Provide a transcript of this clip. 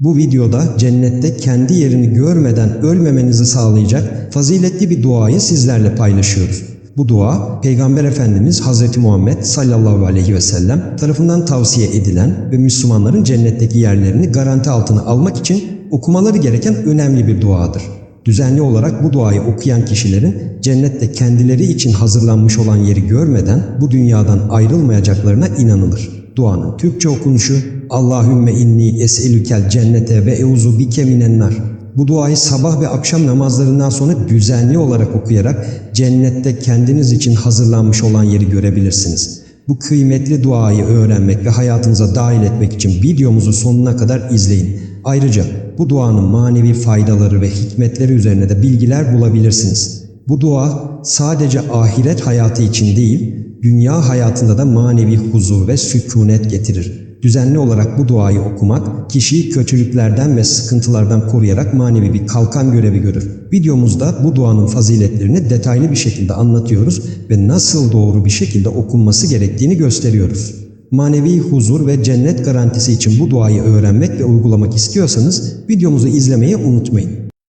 Bu videoda cennette kendi yerini görmeden ölmemenizi sağlayacak faziletli bir duayı sizlerle paylaşıyoruz. Bu dua Peygamber Efendimiz Hz. Muhammed sallallahu aleyhi ve sellem tarafından tavsiye edilen ve Müslümanların cennetteki yerlerini garanti altına almak için okumaları gereken önemli bir duadır. Düzenli olarak bu duayı okuyan kişilerin cennette kendileri için hazırlanmış olan yeri görmeden bu dünyadan ayrılmayacaklarına inanılır. Duanın Türkçe okunuşu Allahümme inni es'elükel cennete ve euzu bike minennar. Bu duayı sabah ve akşam namazlarından sonra düzenli olarak okuyarak cennette kendiniz için hazırlanmış olan yeri görebilirsiniz. Bu kıymetli duayı öğrenmek ve hayatınıza dahil etmek için videomuzu sonuna kadar izleyin. Ayrıca bu duanın manevi faydaları ve hikmetleri üzerine de bilgiler bulabilirsiniz. Bu dua sadece ahiret hayatı için değil, dünya hayatında da manevi huzur ve sükunet getirir. Düzenli olarak bu duayı okumak, kişiyi kötülüklerden ve sıkıntılardan koruyarak manevi bir kalkan görevi görür. Videomuzda bu duanın faziletlerini detaylı bir şekilde anlatıyoruz ve nasıl doğru bir şekilde okunması gerektiğini gösteriyoruz. Manevi huzur ve cennet garantisi için bu duayı öğrenmek ve uygulamak istiyorsanız videomuzu izlemeyi unutmayın.